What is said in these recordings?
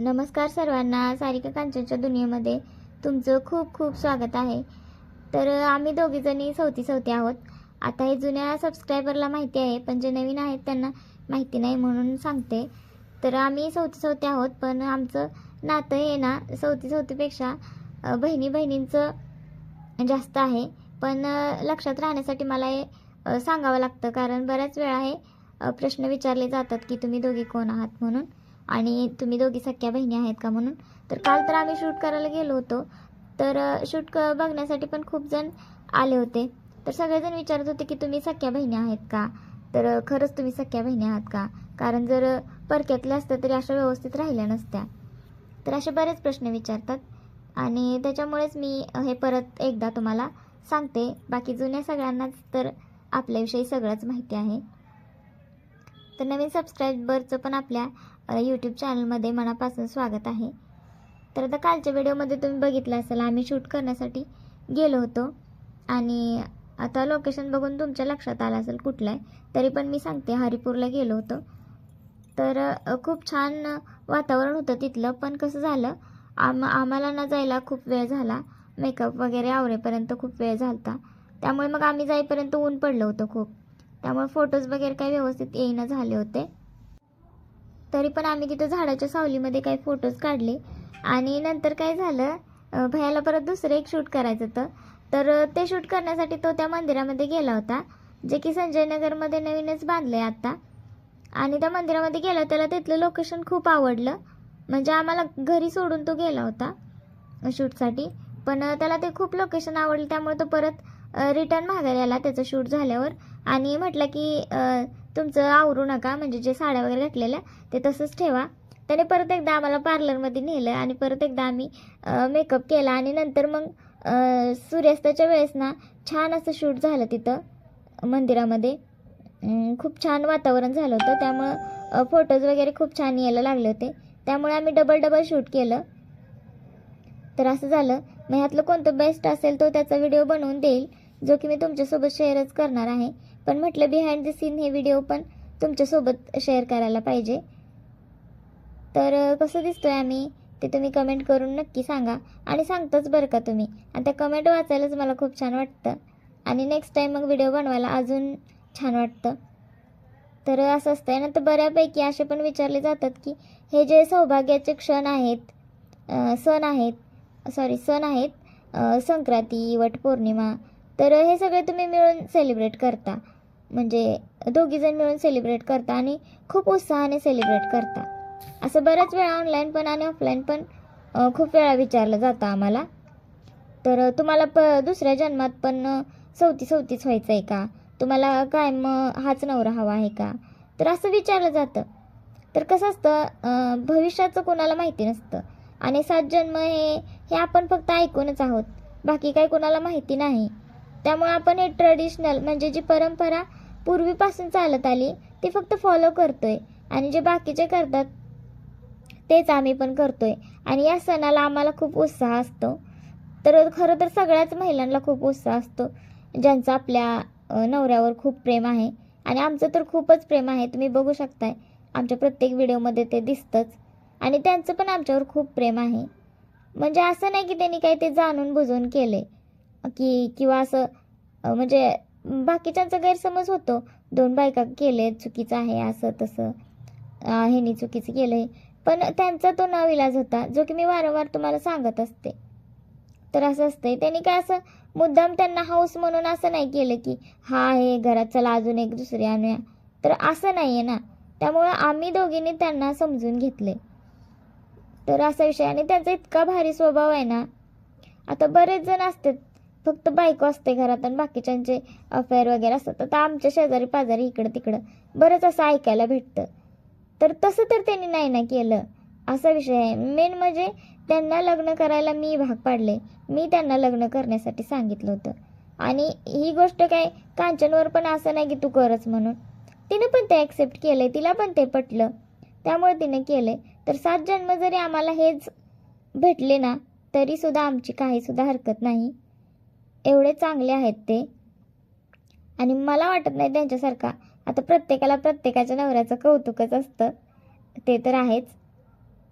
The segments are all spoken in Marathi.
नमस्कार सर्वांना सारिका कांचनच्या दुनियेमध्ये तुमचं खूप खूप स्वागत आहे. तर आम्ही दोघीजणी सवती सवती आहोत. आता हे जुन्या सबस्क्रायबरला माहिती आहे पण जे नवीन आहेत त्यांना माहिती नाही म्हणून सांगते. तर आम्ही सवती सवती आहोत पण आमचं नातं हे ना सवती सवतीपेक्षा बहिणी बहिणींचं जास्त आहे. पण लक्षात राहण्यासाठी मला हे सांगावं लागतं कारण बऱ्याच वेळा हे प्रश्न विचारले जातात की तुम्ही दोघी कोण आहात म्हणून. आणि तुम्ही दोघी सख्या बहिणी आहेत का म्हणून? तर काल तर आम्ही शूट करायला गेलो होतो. तर शूट बघण्यासाठी पण खूप जण आले होते. तर सगळेजण विचारत होते की तुम्ही सख्या बहिणी आहेत का? तर खरंच तुम्ही सख्या बहिणी आहात का? कारण जर परक्यातल्या असत्या तरी अशा व्यवस्थित राहिल्या नसत्या. तर असे बरेच प्रश्न विचारतात. आणि त्याच्यामुळेच मी हे परत एकदा तुम्हाला सांगते. बाकी जुन्या सगळ्यांनाच तर आपल्याविषयी सगळंच माहिती आहे. तर नवीन सबस्क्रायबरचं पण आपल्या यूट्यूब चॅनलमध्ये मनापासून स्वागत आहे. तर आता कालच्या व्हिडिओमध्ये तुम्ही बघितलं असेल आम्ही शूट करण्यासाठी गेलो होतो. आणि आता लोकेशन बघून तुमच्या लक्षात आलं असेल कुठलं आहे तरी पण मी सांगते हरिपूरला गेलो होतो. तर खूप छान वातावरण होतं तिथलं पण कसं झालं आम आम्हाला ना जायला खूप वेळ झाला. मेकअप वगैरे आवरेपर्यंत खूप वेळ झाला त्यामुळे मग आम्ही जाईपर्यंत ऊन पडलं होतं खूप. त्यामुळे फोटोज वगैरे काही व्यवस्थित येईना झाले होते. तरी पण आम्ही तिथं झाडाच्या सावलीमध्ये काही फोटोज काढले. आणि नंतर काय झालं भयाला परत दुसरं एक शूट करायचं होतं. तर ते शूट करण्यासाठी तो त्या मंदिरामध्ये गेला होता जे की संजयनगरमध्ये नवीनच बांधलं आहे आत्ता आणि त्या मंदिरामध्ये गेला त्याला तिथलं लोकेशन खूप आवडलं. म्हणजे आम्हाला घरी सोडून तो गेला होता शूटसाठी पण त्याला ते खूप लोकेशन आवडलं त्यामुळे तो परत रिटर्न मागायला आला त्याचं शूट झाल्यावर. आणि म्हटलं की तुमचं आवरू नका म्हणजे जे साड्या वगैरे घातलेल्या ते तसंच ठेवा. त्याने परत एकदा आम्हाला पार्लरमध्ये नेलं आणि परत एकदा आम्ही मेकअप केला आणि नंतर मग सूर्यास्ताच्या वेळेस ना छान असं शूट झालं तिथं मंदिरामध्ये. खूप छान वातावरण झालं होतं. त्यामुळं फोटोज वगैरे खूप छान यायला लागले होते. त्यामुळे आम्ही डबल डबल शूट केलं. तर असं झालं. मग ह्यातलं कोणतं बेस्ट असेल तो त्याचा व्हिडिओ बनवून देईल. जो की मी तुमच्यासोबत शेअरच करणार आहे. पण म्हटलं बिहाइंड द सीन हे व्हिडिओ पण तुमच्यासोबत शेअर करायला पाहिजे. तर कसं कसं दिसतोय आम्ही? ते तुम्ही कमेंट करून नक्की सांगा. आणि सांगतोच बरं का तुम्ही. आणि त्या कमेंट वाचायलाच मला खूप छान वाटतं. आणि नेक्स्ट टाईम मग व्हिडिओ बनवायला अजून छान वाटतं. तर असं असतं ना तर बऱ्यापैकी असे पण विचारले जातात की हे जे सौभाग्याचे क्षण आहेत सण आहेत सॉरी सण आहेत संक्रांती वटपौर्णिमा तर हे सगळे तुम्ही मिळून सेलिब्रेट करता. म्हणजे दोघीजण मिळून सेलिब्रेट करता आणि खूप उत्साहाने सेलिब्रेट करता. असं बऱ्याच वेळा ऑनलाईन पण आणि ऑफलाईन पण खूप वेळा विचारलं जातं आम्हाला. तर तुम्हाला प दुसऱ्या जन्मात पण सवती सवतीच व्हायचं आहे का? तुम्हाला काय मग हाच नवरा हवा आहे का? तर असं विचारलं जातं. तर कसं असतं भविष्याचं कोणाला माहिती नसतं. आणि सात जन्म हे हे आपण फक्त ऐकूनच आहोत. बाकी काही कोणाला माहिती नाही. त्यामुळे आपण हे ट्रेडिशनल म्हणजे जी परंपरा पूर्वीपासून चालत आली ती फक्त फॉलो करतोय. आणि जे बाकीचे करतात तेच आम्ही पण करतोय. आणि या सणाला आम्हाला खूप उत्साह असतो. तर खरं तर सगळ्याच महिलांना खूप उत्साह असतो ज्यांचं आपल्या नवऱ्यावर खूप प्रेम आहे. आणि आमचं तर खूपच प्रेम आहे. तुम्ही बघू शकताय. आमच्या प्रत्येक व्हिडिओमध्ये ते दिसतंच. आणि त्यांचं पण आमच्यावर खूप प्रेम आहे. म्हणजे असं नाही की त्यांनी काही ते जाणून बुजून आहे की किंवा असं म्हणजे बाकीच्यांचा गैरसमज होतो. दोन बायका केले चुकीचं आहे असं तसं ह्यानी चुकीचं केलं आहे पण त्यांचा तो नाविलाज होता जो की मी वारंवार तुम्हाला सांगत असते. तर असं असतंय. त्यांनी काय असं मुद्दाम त्यांना हाऊस म्हणून असं नाही केलं की हा आहे घरात चला अजून एक दुसरी आणूया. तर असं नाही आहे ना. त्यामुळं आम्ही दोघींनी त्यांना समजून घेतले तर असा विषय. आणि त्यांचा इतका भारी स्वभाव आहे ना. आता बरेच जण असतात फक्त बायको असते घरात आणि बाकीच्यांचे अफेअर वगैरे असतात. तर आमच्या शेजारी पाजारी इकडं तिकडं बरंच असं ऐकायला भेटतं. तर तसं तर त्यांनी नाही ना केलं. असा विषय आहे. मेन म्हणजे त्यांना लग्न करायला मी भाग पाडले. मी त्यांना लग्न करण्यासाठी सांगितलं होतं. आणि ही गोष्ट काय कांचनवर पण असं नाही की तू करच म्हणून. तिने पण ते ॲक्सेप्ट केले तिला पण ते पटलं. त्यामुळे तिने केले तर सात जन्म जरी आम्हाला हेच भेटले ना तरीसुद्धा आमची काहीसुद्धा हरकत नाही. एवढे चांगले आहेत ते. आणि मला वाटत नाही त्यांच्यासारखा. आता प्रत्येकाला प्रत्येकाच्या नवऱ्याचं कौतुकच असतं. ते तर आहेच.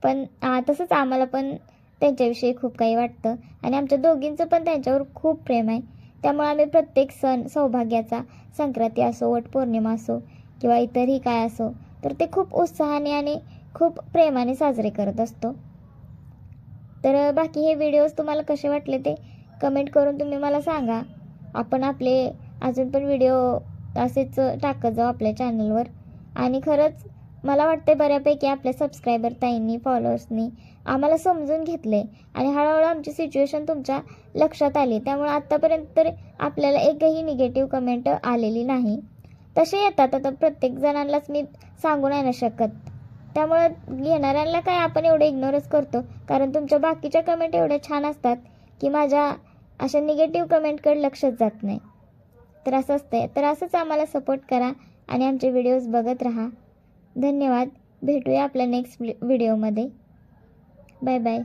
पण तसंच आम्हाला पण त्यांच्याविषयी खूप काही वाटतं. आणि आमच्या दोघींचं पण त्यांच्यावर खूप प्रेम आहे. त्यामुळे आम्ही प्रत्येक सण सौभाग्याचा संक्रांती असो वटपौर्णिमा असो किंवा इतरही काय असो तर ते खूप उत्साहाने आणि खूप प्रेमाने साजरे करत असतो. तर बाकी हे व्हिडिओज तुम्हाला कसे वाटले ते कमेंट करून तुम्ही मला सांगा. आपण आपले अजून पण व्हिडिओ असेच टाकत जाऊ आपल्या चॅनलवर आणि खरंच मला वाटते बऱ्यापैकी आपल्या सबस्क्रायबर ताईंनी फॉलोअर्सनी आम्हाला समजून घेतले आणि हळूहळू आमची सिच्युएशन तुमच्या लक्षात आली. त्यामुळे आत्तापर्यंत तर आपल्याला एकही निगेटिव्ह कमेंट आलेली नाही. तसे येतात. आता प्रत्येक जणांनाच मी सांगू नाही ना शकत. त्यामुळं येणाऱ्यांना काय आपण एवढं इग्नोरच करतो. कारण तुमच्या बाकीच्या कमेंट एवढ्या छान असतात की माझ्या अशा निगेटिव्ह कमेंटकडे लक्षच जात नाही. तर असं असतंय. तर असंच आम्हाला सपोर्ट करा आणि आमचे व्हिडिओज बघत राहा. धन्यवाद. भेटूया आपल्या नेक्स्ट व्हिडिओमध्ये बाय बाय